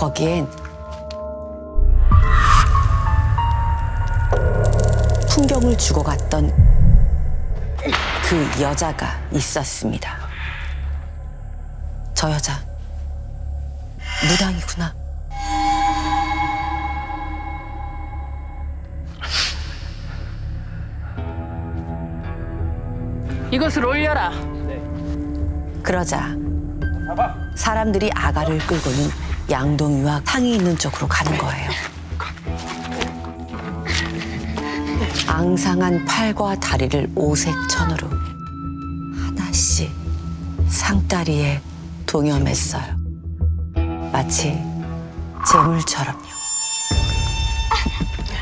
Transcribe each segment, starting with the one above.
거기엔 풍경을 주고 갔던 그 여자가 있었습니다. 저 여자 무당이구나. 이것을 올려라. 그러자 사람들이 아가를 끌고는 양동이와 탕이 있는 쪽으로 가는 거예요. 앙상한 팔과 다리를 오색천으로 하나씩 상다리에 동여맸어요. 마치 재물처럼요.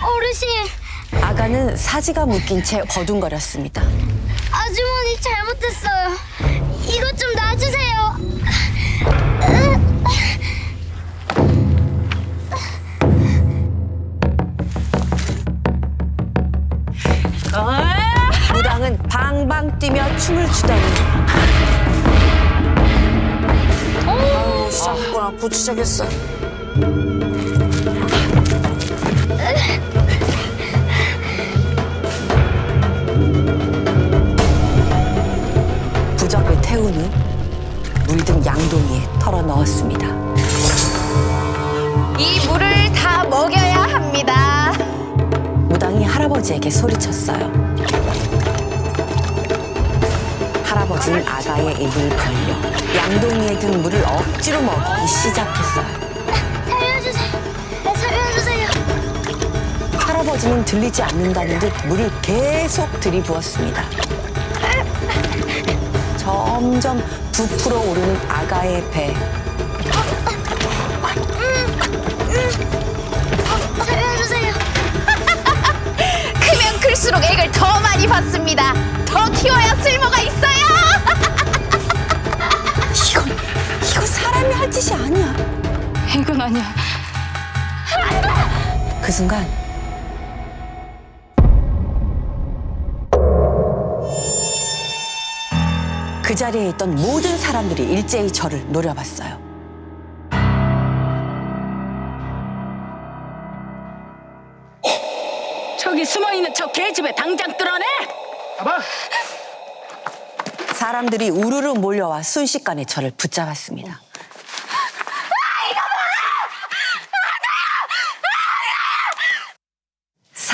어르신, 아가는 사지가 묶인 채 버둥거렸습니다. 아주머니 잘못했어요. 이것 좀 놔주세요. 무당은 방방 뛰며 춤을 시작했구나 곧 시작했어 부적을 태운 후 물든 양동이에 털어 넣었습니다. 이 물을 아버지에게 소리쳤어요. 할아버지는 아가의 입을 벌려 양동이에 든 물을 억지로 먹기 시작했어요. 살려주세요. 살려주세요. 할아버지는 들리지 않는다는 듯 물을 계속 들이부었습니다. 점점 부풀어 오르는 아가의 배. 사람이 할 짓이 아니야. 이건 아니야. 그 순간 그 자리에 있던 모든 사람들이 일제히 저를 노려봤어요. 저기 숨어 있는 저 개집에 당장 뚫어내. 사람들이 우르르 몰려와 순식간에 저를 붙잡았습니다.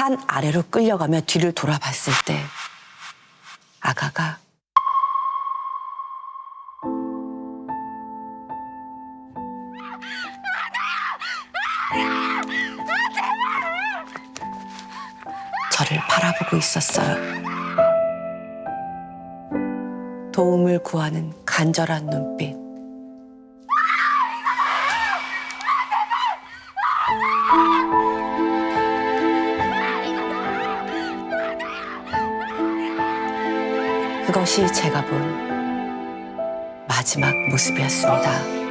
산 아래로 끌려가며 뒤를 돌아봤을 때 아가가 저를 바라보고 있었어요. 도움을 구하는 간절한 눈빛. 그것이 제가 본 마지막 모습이었습니다.